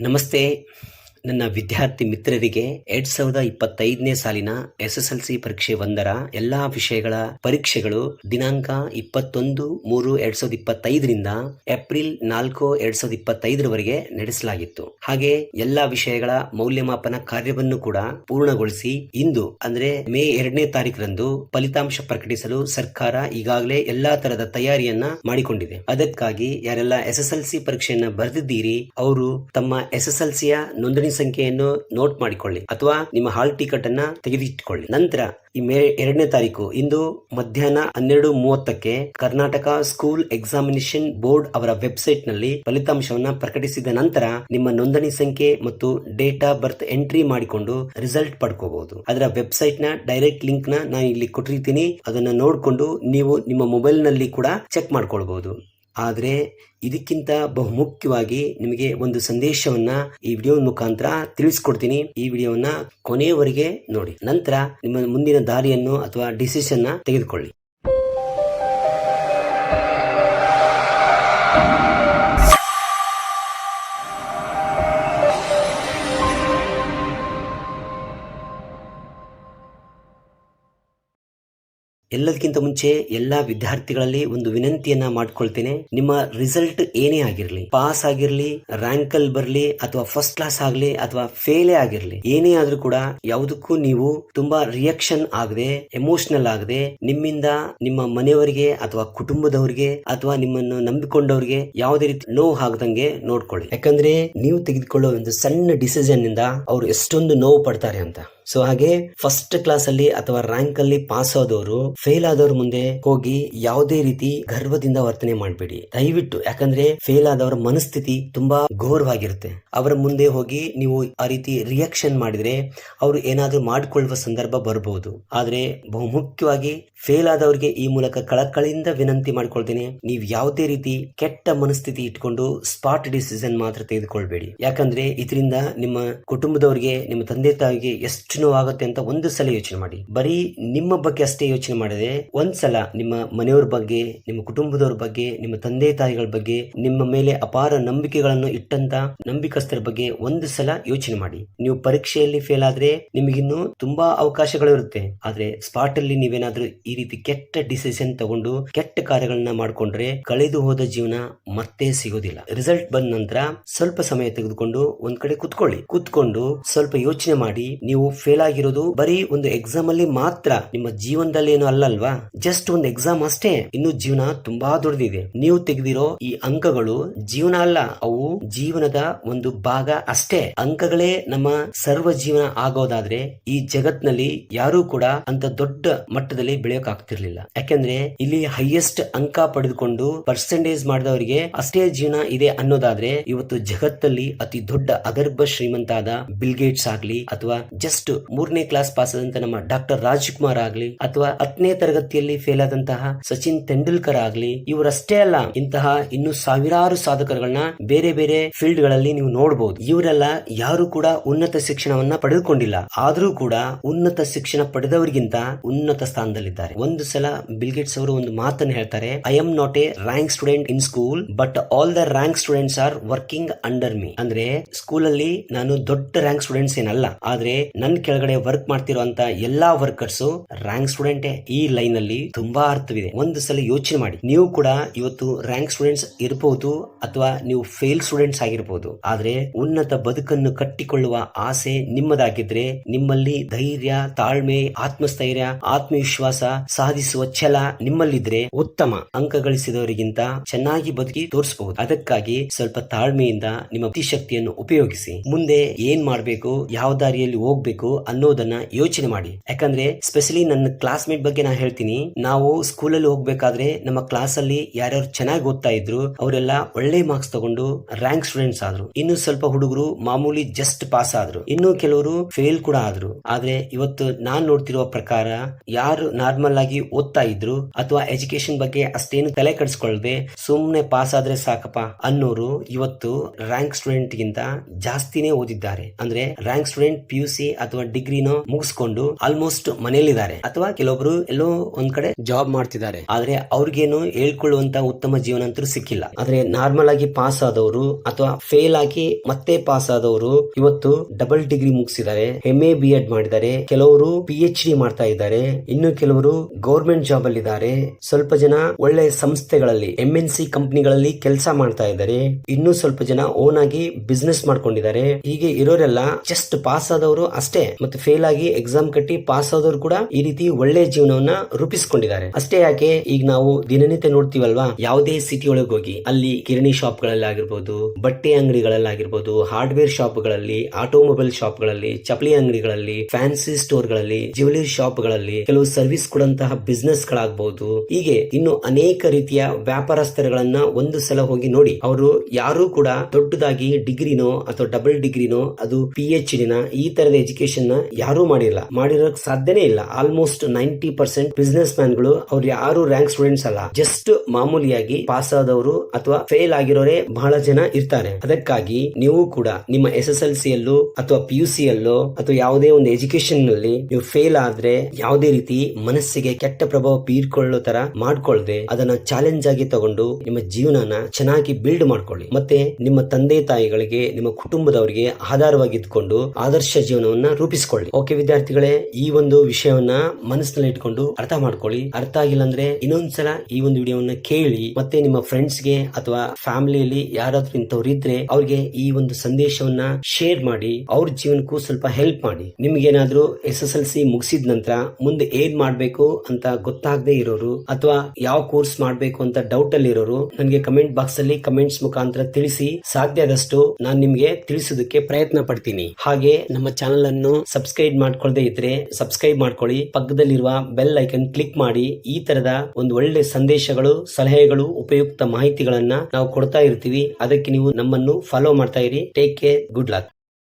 నమస్తే. ನನ್ನ ವಿದ್ಯಾರ್ಥಿ ಮಿತ್ರರಿಗೆ ಎರಡ್ ಸಾವಿರದ ಇಪ್ಪತ್ತೈದನೇ ಸಾಲಿನ ಎಸ್ ಎಸ್ ಎಲ್ ಸಿ ಪರೀಕ್ಷೆ ಒಂದರ ಎಲ್ಲಾ ವಿಷಯಗಳ ಪರೀಕ್ಷೆಗಳು ದಿನಾಂಕ ಇಪ್ಪತ್ತೊಂದು ಮೂರು ಎರಡ್ ಸಾವಿರದ ಇಪ್ಪತ್ತೈದರಿಂದ ಏಪ್ರಿಲ್ ನಾಲ್ಕು ಎರಡ್ ಸಾವಿರದ ಇಪ್ಪತ್ತೈದರವರೆಗೆ ನಡೆಸಲಾಗಿತ್ತು. ಹಾಗೆ ಎಲ್ಲಾ ವಿಷಯಗಳ ಮೌಲ್ಯಮಾಪನ ಕಾರ್ಯವನ್ನು ಕೂಡ ಪೂರ್ಣಗೊಳಿಸಿ ಇಂದು ಅಂದ್ರೆ ಮೇ ಎರಡನೇ ತಾರೀಕರಂದು ಫಲಿತಾಂಶ ಪ್ರಕಟಿಸಲು ಸರ್ಕಾರ ಈಗಾಗಲೇ ಎಲ್ಲಾ ತರದ ತಯಾರಿಯನ್ನ ಮಾಡಿಕೊಂಡಿದೆ. ಅದಕ್ಕಾಗಿ ಯಾರೆಲ್ಲ ಎಸ್ ಎಸ್ ಎಲ್ ಸಿ ಪರೀಕ್ಷೆಯನ್ನ ಬರೆದಿದ್ದೀರಿ, ಅವರು ತಮ್ಮ ಎಸ್ ಎಸ್ ಎಲ್ ಸಿಯ ನೋಂದಣಿ ಸಂಖ್ಯೆಯನ್ನು ನೋಟ್ ಮಾಡಿಕೊಳ್ಳಿ ಅಥವಾ ನಿಮ್ಮ ಹಾಲ್ ಟಿಕೆಟ್ ಅನ್ನ ತೆಗೆದಿಟ್ಟುಕೊಳ್ಳಿ ನಂತರ ಈ ಮೇ ಎರಡನೇ ತಾರೀಕು, ಇಂದು ಮಧ್ಯಾಹ್ನ ಹನ್ನೆರಡು ಮೂವತ್ತಕ್ಕೆ ಕರ್ನಾಟಕ ಸ್ಕೂಲ್ ಎಕ್ಸಾಮಿನೇಷನ್ ಬೋರ್ಡ್ ಅವರ ವೆಬ್ಸೈಟ್ನಲ್ಲಿ ಫಲಿತಾಂಶವನ್ನು ಪ್ರಕಟಿಸಿದ ನಂತರ ನಿಮ್ಮ ನೋಂದಣಿ ಸಂಖ್ಯೆ ಮತ್ತು ಡೇಟ್ ಆಫ್ ಬರ್ತ್ ಎಂಟ್ರಿ ಮಾಡಿಕೊಂಡು ರಿಸಲ್ಟ್ ಪಡ್ಕೋಬಹುದು. ಅದರ ವೆಬ್ಸೈಟ್ನ ಡೈರೆಕ್ಟ್ ಲಿಂಕ್ನ ನಾನು ಇಲ್ಲಿ ಕೊಟ್ಟಿರ್ತೀನಿ. ಅದನ್ನ ನೋಡಿಕೊಂಡು ನೀವು ನಿಮ್ಮ ಮೊಬೈಲ್ನಲ್ಲಿ ಕೂಡ ಚೆಕ್ ಮಾಡ್ಕೊಳ್ಬಹುದು. ಆದರೆ ಇದಕ್ಕಿಂತ ಬಹುಮುಖ್ಯವಾಗಿ ನಿಮಗೆ ಒಂದು ಸಂದೇಶವನ್ನ ಈ ವಿಡಿಯೋ ಮುಖಾಂತರ ತಿಳಿಸ್ಕೊಡ್ತೀನಿ. ಈ ವಿಡಿಯೋವನ್ನ ಕೊನೆಯವರೆಗೆ ನೋಡಿ. ನಂತರ ನಿಮ್ಮ ಮುಂದಿನ ದಾರಿಯನ್ನು ಅಥವಾ ಡಿಸಿಷನ್ ತೆಗೆದುಕೊಳ್ಳಿ. ಎಲ್ಲದಕ್ಕಿಂತ ಮುಂಚೆ ಎಲ್ಲಾ ವಿದ್ಯಾರ್ಥಿಗಳಲ್ಲಿ ಒಂದು ವಿನಂತಿಯನ್ನ ಮಾಡ್ಕೊಳ್ತೇನೆ. ನಿಮ್ಮ ರಿಸಲ್ಟ್ ಏನೇ ಆಗಿರಲಿ ಪಾಸ್ ಆಗಿರಲಿ ರ್ಯಾಂಕ್ ಅಲ್ಲಿ ಬರ್ಲಿ, ಅಥವಾ ಫಸ್ಟ್ ಕ್ಲಾಸ್ ಆಗಲಿ, ಅಥವಾ ಫೇಲೇ ಆಗಿರಲಿ, ಏನೇ ಆದ್ರೂ ಕೂಡ ಯಾವುದಕ್ಕೂ ನೀವು ತುಂಬಾ ರಿಯಾಕ್ಷನ್ ಆಗದೆ ಎಮೋಷನಲ್ ಆಗದೆ, ನಿಮ್ಮಿಂದ ನಿಮ್ಮ ಮನೆಯವರಿಗೆ ಅಥವಾ ಕುಟುಂಬದವರಿಗೆ ಅಥವಾ ನಿಮ್ಮನ್ನು ನಂಬಿಕೊಂಡವರಿಗೆ ಯಾವುದೇ ರೀತಿ ನೋವು ಆಗದಂಗೆ ನೋಡ್ಕೊಳ್ಳಿ. ಯಾಕಂದ್ರೆ ನೀವು ತೆಗೆದುಕೊಳ್ಳೋ ಒಂದು ಸಣ್ಣ ಡಿಸಿಷನ್ ಇಂದ ಅವರು ಎಷ್ಟೊಂದು ನೋವು ಪಡ್ತಾರೆ ಅಂತ. ಸೊ ಹಾಗೆ ಫಸ್ಟ್ ಕ್ಲಾಸ್ ಅಲ್ಲಿ ಅಥವಾ ರ್ಯಾಂಕ್ ಅಲ್ಲಿ ಪಾಸ್ ಆದವರು ಫೇಲ್ ಆದವ್ರ ಮುಂದೆ ಹೋಗಿ ಯಾವುದೇ ರೀತಿ ಗರ್ವದಿಂದ ವರ್ತನೆ ಮಾಡಬೇಡಿ. ದಯವಿಟ್ಟು, ಯಾಕಂದ್ರೆ ಫೇಲ್ ಆದವರ ಮನಸ್ಥಿತಿ ತುಂಬಾ ಘೋರವಾಗಿರುತ್ತೆ. ಅವರ ಮುಂದೆ ಹೋಗಿ ನೀವು ಆ ರೀತಿ ರಿಯಾಕ್ಷನ್ ಮಾಡಿದ್ರೆ ಅವರು ಏನಾದ್ರೂ ಮಾಡಿಕೊಳ್ಳುವ ಸಂದರ್ಭ ಬರಬಹುದು ಆದ್ರೆ ಬಹುಮುಖ್ಯವಾಗಿ ಫೇಲ್ ಆದವರಿಗೆ ಈ ಮೂಲಕ ಕಳಕಳಿಯಿಂದ ವಿನಂತಿ ಮಾಡ್ಕೊಳ್ತೇನೆ, ನೀವು ಯಾವುದೇ ರೀತಿ ಕೆಟ್ಟ ಮನಸ್ಥಿತಿ ಇಟ್ಕೊಂಡು ಸ್ಪಾಟ್ ಡಿಸಿಷನ್ ಮಾತ್ರ ತೆಗೆದುಕೊಳ್ಬೇಡಿ. ಯಾಕಂದ್ರೆ ಇದರಿಂದ ನಿಮ್ಮ ಕುಟುಂಬದವರಿಗೆ, ನಿಮ್ಮ ತಂದೆ ತಾಯಿಗೆ ಎಷ್ಟು ನೋವಾಗುತ್ತೆ ಅಂತ ಒಂದು ಸಲ ಯೋಚನೆ ಮಾಡಿ. ಬರೀ ನಿಮ್ಮ ಬಗ್ಗೆ ಅಷ್ಟೇ ಯೋಚನೆ ಮಾಡದೆ ಒಂದ್ಸಲ ನಿಮ್ಮ ಮನೆಯವ್ರ ಬಗ್ಗೆ, ನಿಮ್ಮ ಕುಟುಂಬದವ್ರ ಬಗ್ಗೆ, ನಿಮ್ಮ ತಂದೆ ತಾಯಿಗಳ ಬಗ್ಗೆ, ನಿಮ್ಮ ಮೇಲೆ ಅಪಾರ ನಂಬಿಕೆಗಳನ್ನು ಇಟ್ಟಂತ ನಂಬಿಕಸ್ಥರ ಬಗ್ಗೆ ಒಂದು ಸಲ ಯೋಚನೆ ಮಾಡಿ. ನೀವು ಪರೀಕ್ಷೆಯಲ್ಲಿ ಫೇಲ್ ಆದ್ರೆ ನಿಮಗಿನ್ನು ತುಂಬಾ ಅವಕಾಶಗಳು ಇರುತ್ತೆ. ಆದ್ರೆ ಸ್ಪಾಟ್ ಅಲ್ಲಿ ನೀವೇನಾದ್ರೂ ಈ ರೀತಿ ಕೆಟ್ಟ ಡಿಸಿಷನ್ ತಗೊಂಡು ಕೆಟ್ಟ ಕಾರ್ಯಗಳನ್ನ ಮಾಡ್ಕೊಂಡ್ರೆ ಕಳೆದು ಹೋದ ಜೀವನ ಮತ್ತೆ ಸಿಗೋದಿಲ್ಲ. ರಿಸಲ್ಟ್ ಬಂದ ನಂತರ ಸ್ವಲ್ಪ ಸಮಯ ತೆಗೆದುಕೊಂಡು ಒಂದ್ ಕಡೆ ಕುತ್ಕೊಳ್ಳಿ. ಕುತ್ಕೊಂಡು ಸ್ವಲ್ಪ ಯೋಚನೆ ಮಾಡಿ, ನೀವು ಫೇಲ್ ಆಗಿರೋದು ಬರೀ ಒಂದು ಎಕ್ಸಾಮ್ ಅಲ್ಲಿ ಮಾತ್ರ. ನಿಮ್ಮ ಜೀವನದಲ್ಲಿ ಏನು ಅಲ್ಲಲ್ವಾ? ಜಸ್ಟ್ ಒಂದು ಎಕ್ಸಾಮ್ ಅಷ್ಟೇ. ಇನ್ನು ಜೀವನ ತುಂಬಾ ದೊಡ್ಡದಿದೆ. ನೀವು ತೆಗೆದಿರೋ ಈ ಅಂಕಗಳು ಜೀವನ ಅಲ್ಲ, ಅವು ಜೀವನದ ಒಂದು ಭಾಗ ಅಷ್ಟೇ. ಅಂಕಗಳೇ ನಮ್ಮ ಸರ್ವ ಜೀವನ ಆಗೋದಾದ್ರೆ ಈ ಜಗತ್ನಲ್ಲಿ ಯಾರು ಕೂಡ ಅಂತ ದೊಡ್ಡ ಮಟ್ಟದಲ್ಲಿ ಬೆಳೆಯೋಕ್ ಆಗ್ತಿರ್ಲಿಲ್ಲ ಯಾಕಂದ್ರೆ ಇಲ್ಲಿ ಹೈಯೆಸ್ಟ್ ಅಂಕ ಪಡೆದುಕೊಂಡು ಪರ್ಸೆಂಟೇಜ್ ಮಾಡಿದವರಿಗೆ ಅಷ್ಟೇ ಜೀವನ ಇದೆ ಅನ್ನೋದಾದ್ರೆ ಇವತ್ತು ಜಗತ್ತಲ್ಲಿ ಅತಿ ದೊಡ್ಡ ಅಗರ್ಭ ಶ್ರೀಮಂತ ಆದ ಬಿಲ್ ಗೇಟ್ಸ್ ಆಗ್ಲಿ ಅಥವಾ ಜಸ್ಟ್ ಮೂರನೇ ಕ್ಲಾಸ್ ಪಾಸ್ ಆದಂತ ನಮ್ಮ ಡಾಕ್ಟರ್ ರಾಜ್ಕುಮಾರ್ ಆಗ್ಲಿ ಅಥವಾ ಹತ್ತನೇ ತರಗತಿಯಲ್ಲಿ ಫೇಲ್ ಆದಂತಹ ಸಚಿನ್ ತೆಂಡೂಲ್ಕರ್ ಆಗ್ಲಿ ಇವರಷ್ಟೇ ಅಲ್ಲ, ಇಂತಹ ಇನ್ನು ಸಾವಿರಾರು ಸಾಧಕರುಗಳನ್ನ ಬೇರೆ ಬೇರೆ ಫೀಲ್ಡ್ಗಳಲ್ಲಿ ನೀವು ನೋಡಬಹುದು ಇವರೆಲ್ಲ ಯಾರು ಕೂಡ ಉನ್ನತ ಶಿಕ್ಷಣವನ್ನ ಪಡೆದುಕೊಂಡಿಲ್ಲ. ಆದ್ರೂ ಕೂಡ ಉನ್ನತ ಶಿಕ್ಷಣ ಪಡೆದವರಿಗಿಂತ ಉನ್ನತ ಸ್ಥಾನದಲ್ಲಿದ್ದಾರೆ. ಒಂದು ಸಲ ಬಿಲ್ಗೇಟ್ಸ್ ಅವರು ಒಂದು ಮಾತನ್ನು ಹೇಳ್ತಾರೆ I am not a rank student in school but all the rank students are working under me ಅಂದ್ರೆ ಸ್ಕೂಲ್ ಅಲ್ಲಿ ನಾನು ದೊಡ್ಡ ರ್ಯಾಂಕ್ ಸ್ಟೂಡೆಂಟ್ಸ್ ಏನಲ್ಲ, ಆದ್ರೆ ಕೆಳಗಡೆ ವರ್ಕ್ ಮಾಡ್ತಿರುವಂತ ಎಲ್ಲಾ ವರ್ಕರ್ಸ್ ರ್ಯಾಂಕ್ ಸ್ಟೂಡೆಂಟ್ ಈ ಲೈನ್ ಅಲ್ಲಿ ತುಂಬಾ ಅರ್ಥವಿದೆ. ಒಂದು ಸಲ ಯೋಚನೆ ಮಾಡಿ. ನೀವು ಕೂಡ ಇವತ್ತು ರ್ಯಾಂಕ್ ಸ್ಟೂಡೆಂಟ್ಸ್ ಇರಬಹುದು ಅಥವಾ ನೀವು ಫೇಲ್ ಸ್ಟೂಡೆಂಟ್ಸ್ ಆಗಿರಬಹುದು ಆದ್ರೆ ಉನ್ನತ ಬದುಕನ್ನು ಕಟ್ಟಿಕೊಳ್ಳುವ ಆಸೆ ನಿಮ್ಮದಾಗಿದ್ರೆ ನಿಮ್ಮಲ್ಲಿ ಧೈರ್ಯ, ತಾಳ್ಮೆ, ಆತ್ಮಸ್ಥೈರ್ಯ, ಆತ್ಮವಿಶ್ವಾಸ ಸಾಧಿಸುವ ಛಲ ನಿಮ್ಮಲ್ಲಿದ್ರೆ ಉತ್ತಮ ಅಂಕ ಗಳಿಸಿದವರಿಗಿಂತ ಚೆನ್ನಾಗಿ ಬದುಕಿ ತೋರಿಸಬಹುದು. ಅದಕ್ಕಾಗಿ ಸ್ವಲ್ಪ ತಾಳ್ಮೆಯಿಂದ ನಿಮ್ಮ ಶಕ್ತಿಯನ್ನು ಉಪಯೋಗಿಸಿ. ಮುಂದೆ ಏನ್ ಮಾಡಬೇಕು, ಯಾವ ದಾರಿಯಲ್ಲಿ ಹೋಗ್ಬೇಕು ಅನ್ನೋದನ್ನ ಯೋಚನೆ ಮಾಡಿ. ಯಾಕಂದ್ರೆ ಸ್ಪೆಷಲಿ ನನ್ನ ಕ್ಲಾಸ್ಮೇಟ್ ಬಗ್ಗೆ ನಾ ಹೇಳ್ತೀನಿ, ನಾವು ಸ್ಕೂಲ್ ಅಲ್ಲಿ ಹೋಗ್ಬೇಕಾದ್ರೆ ನಮ್ಮ ಕ್ಲಾಸ್ ಅಲ್ಲಿ ಯಾರ್ಯಾರು ಚೆನ್ನಾಗಿ ಓದ್ತಾ ಇದ್ರು, ಅವರೆಲ್ಲ ಒಳ್ಳೆ ಮಾರ್ಕ್ಸ್ ತಗೊಂಡು ರ್ಯಾಂಕ್ ಸ್ಟೂಡೆಂಟ್ಸ್ ಆದ್ರು. ಇನ್ನು ಸ್ವಲ್ಪ ಹುಡುಗರು ಮಾಮೂಲಿ ಜಸ್ಟ್ ಪಾಸ್ ಆದ್ರು. ಇನ್ನು ಕೆಲವರು ಫೇಲ್ ಕೂಡ ಆದ್ರು. ಆದ್ರೆ ಇವತ್ತು ನಾನ್ ನೋಡ್ತಿರುವ ಪ್ರಕಾರ ಯಾರು ನಾರ್ಮಲ್ ಆಗಿ ಓದ್ತಾ ಇದ್ರು ಅಥವಾ ಎಜುಕೇಶನ್ ಬಗ್ಗೆ ಅಷ್ಟೇನು ತಲೆ ಕಡಿಸ್ಕೊಳ್ಳದೆ ಸುಮ್ನೆ ಪಾಸ್ ಆದ್ರೆ ಸಾಕಪ್ಪ ಅನ್ನೋರು ಇವತ್ತು ರ್ಯಾಂಕ್ ಸ್ಟೂಡೆಂಟ್ ಗಿಂತ ಜಾಸ್ತಿನೇ ಓದಿದ್ದಾರೆ. ಅಂದ್ರೆ ರ್ಯಾಂಕ್ ಸ್ಟೂಡೆಂಟ್ ಪಿ ಸಿ ಅಥವಾ ಅಥವಾ ಡಿಗ್ರಿನೋ ಮುಗಿಸ್ಕೊಂಡು ಆಲ್ಮೋಸ್ಟ್ ಮನೆಯಲ್ಲಿದ್ದಾರೆ. ಅಥವಾ ಕೆಲವೊಬ್ರು ಎಲ್ಲೋ ಒಂದ್ ಕಡೆ ಜಾಬ್ ಮಾಡ್ತಿದ್ದಾರೆ. ಆದ್ರೆ ಅವ್ರಿಗೇನು ಹೇಳ್ಕೊಳ್ಳುವಂತ ಉತ್ತಮ ಜೀವನ ಅಂತೂ ಸಿಕ್ಕಿಲ್ಲ. ಆದ್ರೆ ನಾರ್ಮಲ್ ಆಗಿ ಪಾಸ್ ಆದವರು ಅಥವಾ ಫೇಲ್ ಆಗಿ ಮತ್ತೆ ಪಾಸ್ ಆದವರು ಇವತ್ತು ಡಬಲ್ ಡಿಗ್ರಿ ಮುಗಿಸಿದ್ದಾರೆ. ಎಂ ಎ ಬಿ ಎಡ್ ಮಾಡಿದ್ದಾರೆ. ಕೆಲವರು ಪಿ ಎಚ್ ಡಿ ಮಾಡ್ತಾ ಇದ್ದಾರೆ. ಇನ್ನು ಕೆಲವರು ಗೌರ್ಮೆಂಟ್ ಜಾಬ್ ಅಲ್ಲಿ ಇದ್ದಾರೆ ಸ್ವಲ್ಪ ಜನ ಒಳ್ಳೆ ಸಂಸ್ಥೆಗಳಲ್ಲಿ ಎಂ ಎನ್ ಸಿ ಕಂಪನಿಗಳಲ್ಲಿ ಕೆಲಸ ಮಾಡ್ತಾ ಇದ್ದಾರೆ. ಇನ್ನು ಸ್ವಲ್ಪ ಜನ ಓನ್ ಆಗಿ ಬಿಸ್ನೆಸ್ ಮಾಡ್ಕೊಂಡಿದ್ದಾರೆ. ಹೀಗೆ ಇರೋರೆಲ್ಲ ಜಸ್ಟ್ ಪಾಸ್ ಆದವರು ಅಷ್ಟೇ. ಮತ್ತೆ ಫೇಲ್ ಆಗಿ ಎಕ್ಸಾಮ್ ಕಟ್ಟಿ ಪಾಸ್ ಆದವರು ಕೂಡ ಈ ರೀತಿ ಒಳ್ಳೆ ಜೀವನವನ್ನ ರೂಪಿಸಿಕೊಂಡಿದ್ದಾರೆ. ಅಷ್ಟೇ ಯಾಕೆ, ಈಗ ನಾವು ದಿನನಿತ್ಯ ನೋಡ್ತೀವಲ್ವಾ? ಯಾವುದೇ ಸಿಟಿ ಒಳಗೆ ಹೋಗಿ, ಅಲ್ಲಿ ಕಿರಣಿ ಶಾಪ್ ಗಳಲ್ಲಾಗಿರ್ಬೋದು ಬಟ್ಟೆ ಅಂಗಡಿಗಳಲ್ಲಾಗಿರ್ಬೋದು ಹಾರ್ಡ್ವೇರ್ ಶಾಪ್ಗಳಲ್ಲಿ ಆಟೋಮೊಬೈಲ್ ಶಾಪ್ಗಳಲ್ಲಿ ಚಪ್ಪಲಿ ಅಂಗಡಿಗಳಲ್ಲಿ ಫ್ಯಾನ್ಸಿ ಸ್ಟೋರ್ಗಳಲ್ಲಿ ಜ್ಯುವೆಲರಿ ಶಾಪ್ಗಳಲ್ಲಿ ಕೆಲವು ಸರ್ವಿಸ್ ಕೊಡಂತಹ ಬಿಸ್ನೆಸ್ ಗಳಾಗಬಹುದು ಹೀಗೆ ಇನ್ನು ಅನೇಕ ರೀತಿಯ ವ್ಯಾಪಾರಸ್ಥರುಗಳನ್ನ ಒಂದು ಸಲ ಹೋಗಿ ನೋಡಿ, ಅವರು ಯಾರು ಕೂಡ ದೊಡ್ಡದಾಗಿ ಡಿಗ್ರಿನೋ ಅಥವಾ ಡಬಲ್ ಡಿಗ್ರಿನೋ, ಅದು ಪಿ ಎಚ್ ಡಿನ ಈ ತರದ ಎಜುಕೇಶನ್ ನ ಯಾರು ಮಾಡಿಲ್ಲ. ಮಾಡಿರೋಕ್ ಸಾಧ್ಯನೇ ಇಲ್ಲ. ಆಲ್ಮೋಸ್ಟ್ ನೈಂಟಿ ಪರ್ಸೆಂಟ್ ಬಿಸ್ನೆಸ್ ಮ್ಯಾನ್ಗಳು ಅವ್ರು ಯಾರು ರ್ಯಾಂಕ್ ಸ್ಟೂಡೆಂಟ್ಸ್ ಅಲ್ಲ. ಜಸ್ಟ್ ಮಾಮೂಲಿಯಾಗಿ ಪಾಸ್ ಆದವರು ಅಥವಾ ಫೇಲ್ ಆಗಿರೋರೇ ಬಹಳ ಜನ ಇರ್ತಾರೆ. ಅದಕ್ಕಾಗಿ ನೀವು ಕೂಡ ನಿಮ್ಮ ಎಸ್ ಎಸ್ ಎಲ್ ಸಿ ಅಲ್ಲೂ ಅಥವಾ ಪಿ ಯು ಸಿ ಅಲ್ಲೋ ಅಥವಾ ಯಾವುದೇ ಒಂದು ಎಜುಕೇಶನ್ನಲ್ಲಿ ನೀವು ಫೇಲ್ ಆದ್ರೆ ಯಾವುದೇ ರೀತಿ ಮನಸ್ಸಿಗೆ ಕೆಟ್ಟ ಪ್ರಭಾವ ಬೀರ್ಕೊಳ್ಳೋ ತರ ಮಾಡ್ಕೊಳ್ದೆ, ಅದನ್ನ ಚಾಲೆಂಜ್ ಆಗಿ ತಗೊಂಡು ನಿಮ್ಮ ಜೀವನನ ಚೆನ್ನಾಗಿ ಬಿಲ್ಡ್ ಮಾಡ್ಕೊಳ್ಳಿ. ಮತ್ತೆ ನಿಮ್ಮ ತಂದೆ ತಾಯಿಗಳಿಗೆ, ನಿಮ್ಮ ಕುಟುಂಬದವರಿಗೆ ಆಧಾರವಾಗಿ ಇದ್ಕೊಂಡು ಆದರ್ಶ ಜೀವನವನ್ನ ರೂಪಿಸಿಕೊಳ್ಳಿ. ಓಕೆ ವಿದ್ಯಾರ್ಥಿಗಳೇ, ಈ ಒಂದು ವಿಷಯವನ್ನ ಮನಸ್ಸಿನಲ್ಲಿ ಇಟ್ಕೊಂಡು ಅರ್ಥ ಮಾಡ್ಕೊಳ್ಳಿ. ಅರ್ಥ ಆಗಿಲ್ಲ ಅಂದ್ರೆ ಇನ್ನೊಂದ್ಸಲ ಈ ಒಂದು ವಿಡಿಯೋವನ್ನ ಕೇಳಿ, ಮತ್ತೆ ನಿಮ್ಮ ಫ್ರೆಂಡ್ಸ್ಗೆ ಅಥವಾ ಫ್ಯಾಮಿಲಿಯಲ್ಲಿ ಯಾರಾದ್ರೂ ಇಂಥವ್ರು ಇದ್ರೆ ಅವ್ರಿಗೆ ಈ ಒಂದು ಸಂದೇಶವನ್ನ ಶೇರ್ ಮಾಡಿ, ಅವ್ರ ಜೀವನಕ್ಕೂ ಸ್ವಲ್ಪ ಹೆಲ್ಪ್ ಮಾಡಿ. ನಿಮ್ಗೇನಾದ್ರೂ ಎಸ್ ಎಸ್ ಎಲ್ ಸಿ ಮುಗಿಸಿದ ನಂತರ ಮುಂದೆ ಏನ್ ಮಾಡ್ಬೇಕು ಅಂತ ಗೊತ್ತಾಗದೆ ಇರೋರು ಅಥವಾ ಯಾವ ಕೋರ್ಸ್ ಮಾಡ್ಬೇಕು ಅಂತ ಡೌಟ್ ಅಲ್ಲಿ ಇರೋರು, ನನಗೆ ಕಮೆಂಟ್ ಬಾಕ್ಸ್ ಅಲ್ಲಿ ಕಮೆಂಟ್ಸ್ ಮುಖಾಂತರ ತಿಳಿಸಿ. ಸಾಧ್ಯ ಆದಷ್ಟು ನಾನು ನಿಮ್ಗೆ ತಿಳಿಸೋದಕ್ಕೆ ಪ್ರಯತ್ನ ಪಡ್ತೀನಿ. ಹಾಗೆ ನಮ್ಮ ಚಾನೆಲ್ ಅನ್ನು ಸಬ್ಸ್ಕ್ರೈಬ್ ಮಾಡ್ಕೊಳ್ಳದೆ ಇದ್ರೆ ಸಬ್ಸ್ಕ್ರೈಬ್ ಮಾಡ್ಕೊಳ್ಳಿ. ಪಕ್ಕದಲ್ಲಿರುವ ಬೆಲ್ ಐಕನ್ ಕ್ಲಿಕ್ ಮಾಡಿ. ಈ ತರದ ಒಂದು ಒಳ್ಳೆ ಸಂದೇಶಗಳು, ಸಲಹೆಗಳು, ಉಪಯುಕ್ತ ಮಾಹಿತಿಗಳನ್ನ ನಾವು ಕೊಡ್ತಾ ಇರ್ತೀವಿ. ಅದಕ್ಕೆ ನೀವು ನಮ್ಮನ್ನು ಫಾಲೋ ಮಾಡ್ತಾ ಇರಿ. Take care good luck